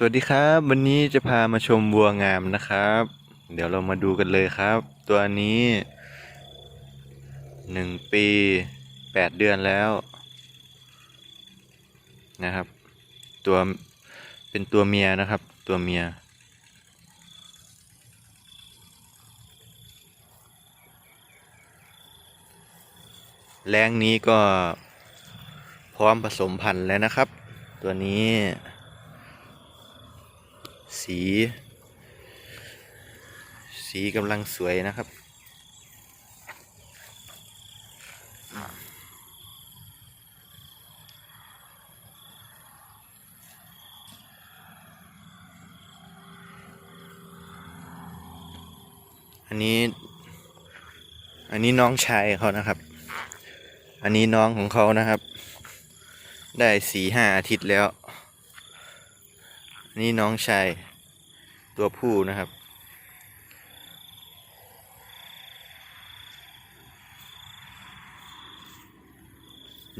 สวัสดีครับ วันนี้จะพามาชมวัวงามนะครับ เดี๋ยวเรามาดูกันเลยครับ ตัวนี้หนึ่งปีแปดเดือนแล้วนะครับ ตัวเป็นตัวเมียนะครับ ตัวเมีย แรงนี้ก็พร้อมผสมพันธุ์แล้วนะครับ ตัวนี้ สี สีกำลังสวยนะครับ อันนี้ อันนี้น้องชายเขานะครับ อันนี้น้องของเขานะครับ ได้สี่ห้าอาทิตย์แล้ว นี่น้องชาย ตัวผู้นะครับ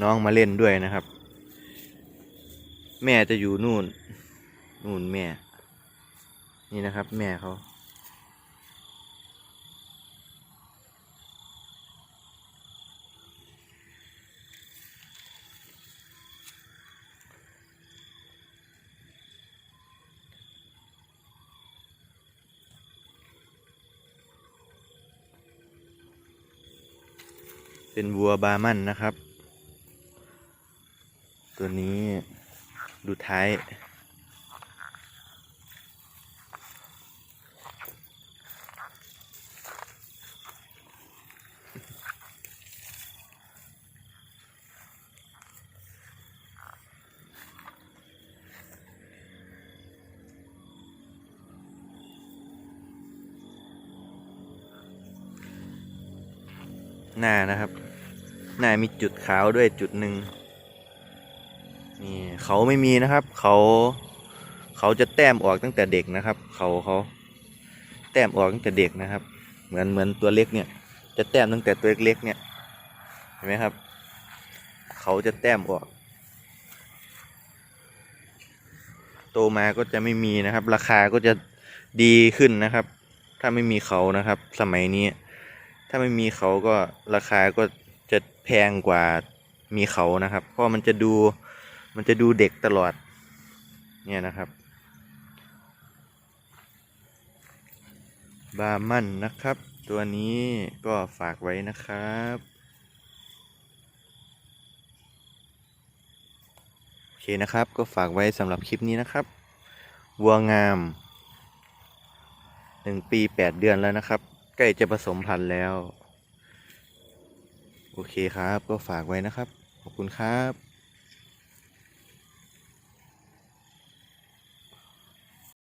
น้องมาเล่นด้วยนะครับ แม่จะอยู่นู่น นู่นแม่ นี่นะครับ แม่เขา เป็นวัวบามันนะครับ ตัวนี้ดูท้าย หน้านะครับ หน้ามีจุดขาวด้วยจุดหนึ่งนี่เขาไม่มีนะครับ เขาเขาจะแต้มออกตั้งแต่เด็กนะครับ เขาเขาแต้มออกตั้งแต่เด็กนะครับ เหมือนเหมือนตัวเล็กเนี่ย จะแต้มตั้งแต่ตัวเล็กๆเนี่ยเห็นไหมครับ เขาจะแต้มออก โตมาก็จะไม่มีนะครับ ราคาก็จะดีขึ้นนะครับ ถ้าไม่มีเขานะครับ สมัยนี้ ถ้าไม่มีเขาก็ราคาก็ แพงกว่ามีเขานะครับ เพราะมันจะดูมันจะดูเด็กตลอด เนี่ยนะครับบามันนะครับ ตัวนี้ก็ฝากไว้นะครับ โอเคนะครับก็ฝากไว้สำหรับคลิปนี้นะครับ วัวงามหนึ่งปีแปดเดือนแล้วนะครับ ใกล้จะผสมพันธุ์แล้ว โอเคครับ ก็ฝากไว้นะครับ ขอบคุณครับ